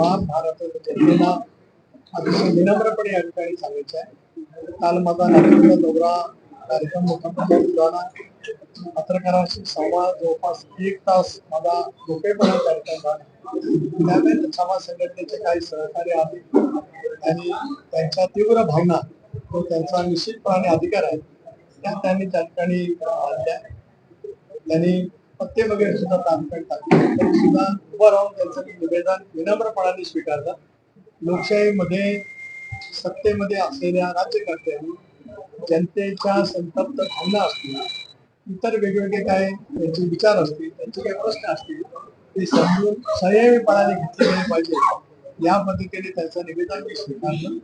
तमाम भारत जनतेला अतिशय विनम्रपणे या ठिकाणी सांगायचं आहे. काल माझा नागपूरचा दौरा कार्यक्रम मोठा पत्रकारांशी संवाद जवळपास एक तास माझा झोपेपर्यंत कार्यक्रम झाला. समाज संघटनेचे काही सहकार्य आले आणि त्यांच्या तीव्र भावना तो त्यांचा निश्चितपणे अधिकार आहे त्या त्यांनी त्या ठिकाणी त्यांनी पत्ते वगैरे सुद्धा तात्काळ टाकले. सुद्धा उभं राहून त्यांचं मी निवेदन विनम्रपणाने स्वीकारलं. लोकशाहीमध्ये सत्तेमध्ये असलेल्या राज्यकर्त्यांनी जनतेच्या संतप्त भावना असतील इतर वेगवेगळे काय त्यांचे विचार असतील त्यांचे काही प्रश्न असतील ते समजून संयमीपणाने घेतले गेले पाहिजे. या पद्धतीने त्यांचं निवेदन मी स्वीकारलं.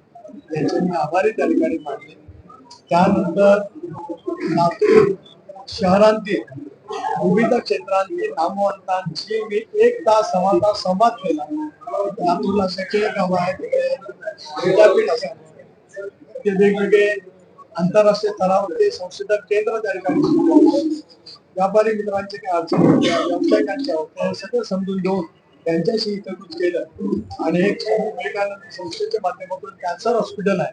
त्यांचे मी आभारी त्या ठिकाणी मानले. त्यानंतर लातूर शहरांतील विविध क्षेत्रांतील नामवंतांची मी एक तास सव्वा तास संवाद केला लातूरला शैक्षणिक गाव आहे विद्यापीठ असेल ते वेगवेगळे आंतरराष्ट्रीय स्तरावरती संशोधन केंद्र त्या ठिकाणी व्यापारी मित्रांचे काही अडचणी होत्या व्यावसायिकांच्या होत्या सगळं समजून घेऊन त्यांच्याशी इथं केलं. आणि एक स्वामी विवेकानंद संस्थेच्या माध्यमातून कॅन्सर हॉस्पिटल आहे.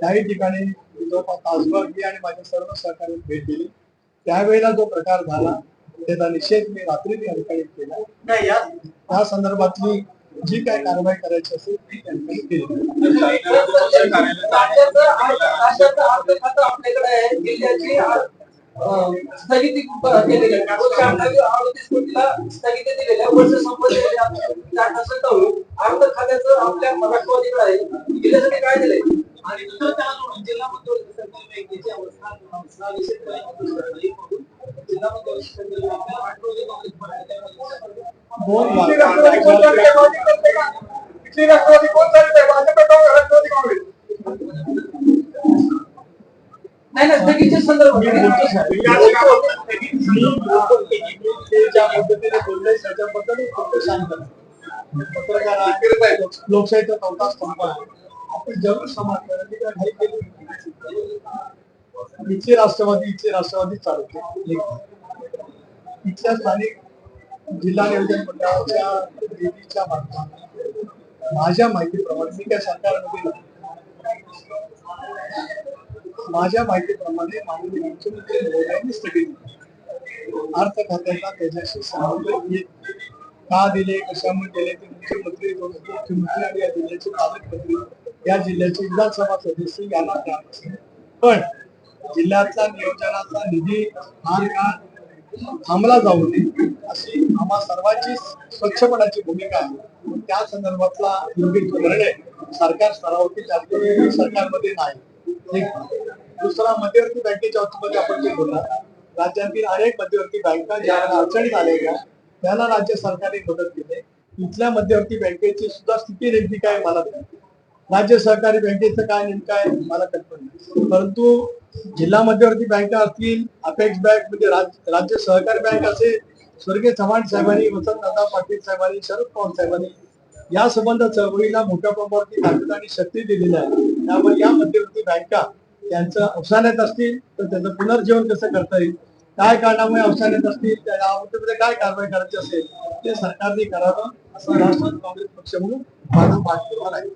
त्याही ठिकाणी जवळपास तासभर मी आणि माझ्या सर्व सहकारी भेट दिली. त्यावेळेला जो प्रकार झाला त्याचा निषेध मी रात्री ठिकाणी केला. त्या संदर्भातली जी काय कारवाई करायची असेल ती त्या ठिकाणी केली. स्थगिती केलेली स्थगिती दिलेल्या वर्ष संपत्ती अर्थ खात्याचं आपल्या राष्ट्रवादीकडे आहे जिल्ह्यासाठी काय दिलंय आणि दुसरं त्याला जोडून जिल्हा मध्यवर्ती सहकारी बँकेची अवस्था जिल्हा बँकेला राष्ट्रवादी काँग्रेस इथली राष्ट्रवादी कोण भाजप राष्ट्रवादी काँग्रेस? नाही नाही ज्या पद्धतीने बोलले त्याच्याबद्दल मी फक्त शांत आहे. पत्रकार आहे, लोकशाहीचा चौथा स्तंभ आहे आपण जरूर समाज करायची काय घाई केली इथली राष्ट्रवादी इथली राष्ट्रवादी चालते. इथल्या स्थानिक जिल्हा नियोजन मंडळाच्या निधीच्या माध्यमातून माझ्या माहितीप्रमाणे मी काय सरकारमध्ये माझ्या माहितीप्रमाणे माननीय मुख्यमंत्री महोदयांनी स्थगित अर्थ खात्याला त्याच्याशी संबंध का दिले कशामुळे दिले ते मुख्यमंत्री उपमुख्यमंत्री आणि या जिल्ह्याचे पालकमंत्री या जिल्ह्याचे विधानसभा सदस्य यांना त्या पण जिल्ह्यातला नियोजनाचा निधी हा का थांबला जाऊ नये अशी आम्हा सर्वांची स्वच्छपणाची भूमिका आहे. त्या संदर्भातला योग्य निर्णय सरकार स्तरावरती त्यात सरकारमध्ये नाही. दुसरा मध्यवर्ती बँकेच्या बाबतीमध्ये आपण जे बोलला राज्यातील अनेक मध्यवर्ती बँका ज्या अडचणीत आलेल्या त्यांना राज्य सरकारने मदत केली. इथल्या मध्यवर्ती बँकेची सुद्धा स्थिती नेमकी काय मला नाही. राज्य सहकारी बँकेचं काय नेमकं आहे मला कल्पना नाही. परंतु जिल्हा मध्यवर्ती बँका असतील अपेक्स बँक म्हणजे राज्य सहकारी बँक असेल स्वर्गीय चव्हाण साहेबांनी वसंतदादा पाटील साहेबांनी शरद पवार साहेबांनी या संबंध चळवळीला मोठ्या प्रमाणावरती ताकद आणि शक्ती दिलेली आहे. त्यामुळे या मध्यवर्ती बँका त्यांचं अवसान्यात असतील तर त्यांचं पुनर्जीवन कसं करता येईल? काय कारणामुळे अवसान्यात असतील? त्या याबाबतीमध्ये काय कारवाई करायची असेल? ते सरकारने करावं असं राष्ट्रवादी काँग्रेस पक्ष म्हणून माझा पाठपुरावा आहे.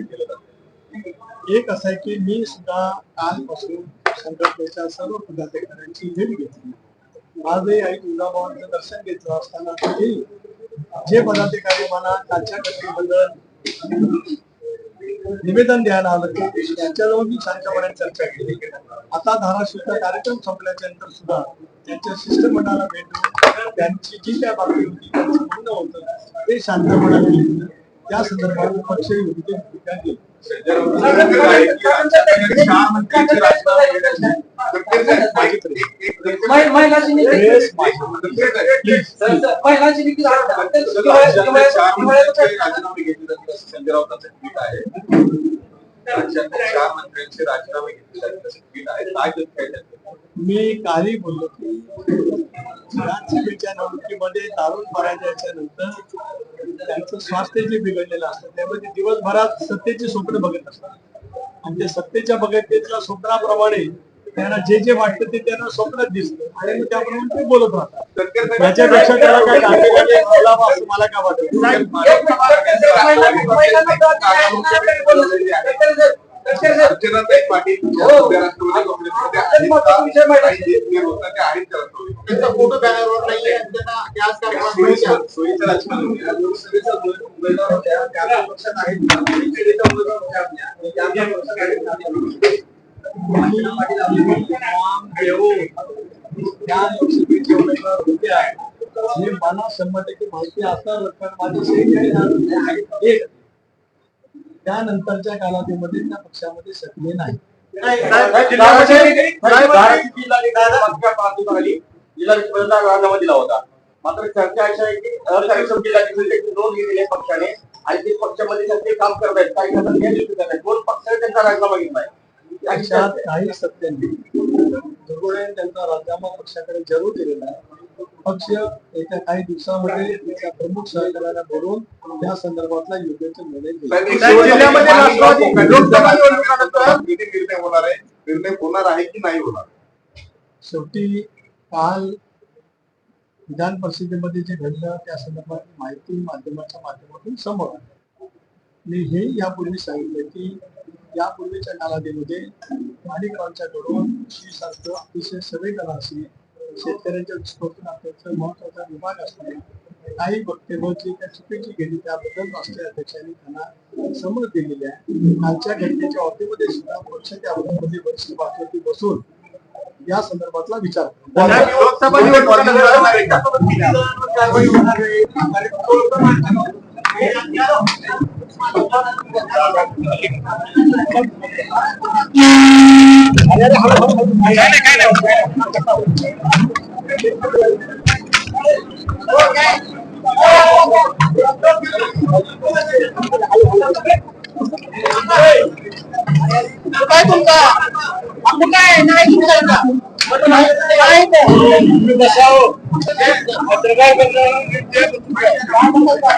केलं एक असं आहे की मी सुद्धा कालपासून संघटनेच्या सर्व पदाधिकाऱ्यांची भेट घेतली. माझे आई तुळजाभवानीचं दर्शन घेतलं असताना तरी जे पदाधिकारी मला त्यांच्या घटनेबद्दल निवेदन द्यायला आलं की त्यांच्याजवळ मी त्यांच्यापर्यंत चर्चा केली. आता धाराशिवचा कार्यक्रम संपल्याच्या नंतर सुद्धा त्यांच्या शिष्टमंडळाला भेट त्यांची जी काय बातमी होती त्यांचं म्हणणं होतं ते शांतपणाने त्या संदर्भात पक्ष योग्य भूमिका महिलाची नीती राजीनामे घेतले जातील असं संजय राऊतांचं ट्विट आहे राज्यातले चार मंत्र्यांचे राजीनामे घेतले जातील असं ट्विट आहे काय? मी कालही बोललो की विधानसभेच्या निवडणुकीमध्ये दारून पराजयाच्या नंतर त्यांचं स्वास्थ्य जे बिघडलेलं असतं त्यामुळे ते दिवसभरात सत्तेची स्वप्न बघत असतात. आणि ते सत्तेच्या बघतेच्या स्वप्नाप्रमाणे त्यांना जे जे वाटतं ते त्यांना स्वप्नात दिसतं. आणि मग त्याप्रमाणे ते बोलत राहतात. तटकरे साहेब- याच्यापेक्षा त्याला काय असं मला काय वाटत पाटील काही ते आहेत? त्यांचा फोटो बॅनरवर नाहीये आणि त्यांना लोकसभेचा उमेदवार होत्या त्या पक्षात आहेत. उमेदवार होत्या. त्या पक्षात आहेत. त्या लोकसभेचे उमेदवार हे मला शंभर टक्के माहिती असणार माझे त्यानंतरच्या कालावधीमध्ये त्या पक्षामध्ये सक्रिय नाही. साहेब, जिल्ह्यामध्ये- साहेब, धाराशिव जिल्हाधिकारी मागच्या पाच दिवसाखाली जिल्हा परिषदेचा राजीनामा दिला होता. मात्र चर्चा अशी आहे की अकार्यक्षम जिल्हाधिकारी नोंद घेतलेली पक्षाने आणि ते पक्षामध्ये सक्रिय काम करत आहेत. काही जण नियंत्रित करत आहेत दोन पक्षाने त्यांचा राजीनामा घेतलाय पक्षात काही सत्य नाही. दुर्गुणे त्यांचा राजीनामा पक्षाकडे जरूर दिलेला आहे. पक्ष येत्या काही दिवसामध्ये त्याच्या प्रमुख सहकार्याला बोलून त्या संदर्भातला योग्य निर्णय घेईल. होणार आहे? निर्णय होणार आहे की नाही होणार? शेवटी काल विधान परिषदेमध्ये जे घडलं त्या संदर्भात माहिती माध्यमाच्या माध्यमातून समोर आली. मी हे यापूर्वी सांगितले की यापूर्वीच्या कालावधीमध्ये माणिकरावांच्याकडून सारखं अतिशय संवेदना असणे शेतकऱ्यांच्या दृष्टीकोनातून अत्यंत महत्त्वाचा विभाग असणे काही वक्तव्य जी काही चुकीची गेली त्याबद्दल राष्ट्रीय अध्यक्षांनी त्यांना समज दिलेली आहे कालच्या घटनेच्या अवधीमध्ये सुद्धा पक्षाच्या अवधीमध्ये वरिष्ठ बाजूवरती बसून या संदर्भातला विचार काय तुमचा आपलं काय नाही तुमचा काय तुम्ही बसावं. पत्रकार करणाऱ्यांनी जे- तुमचा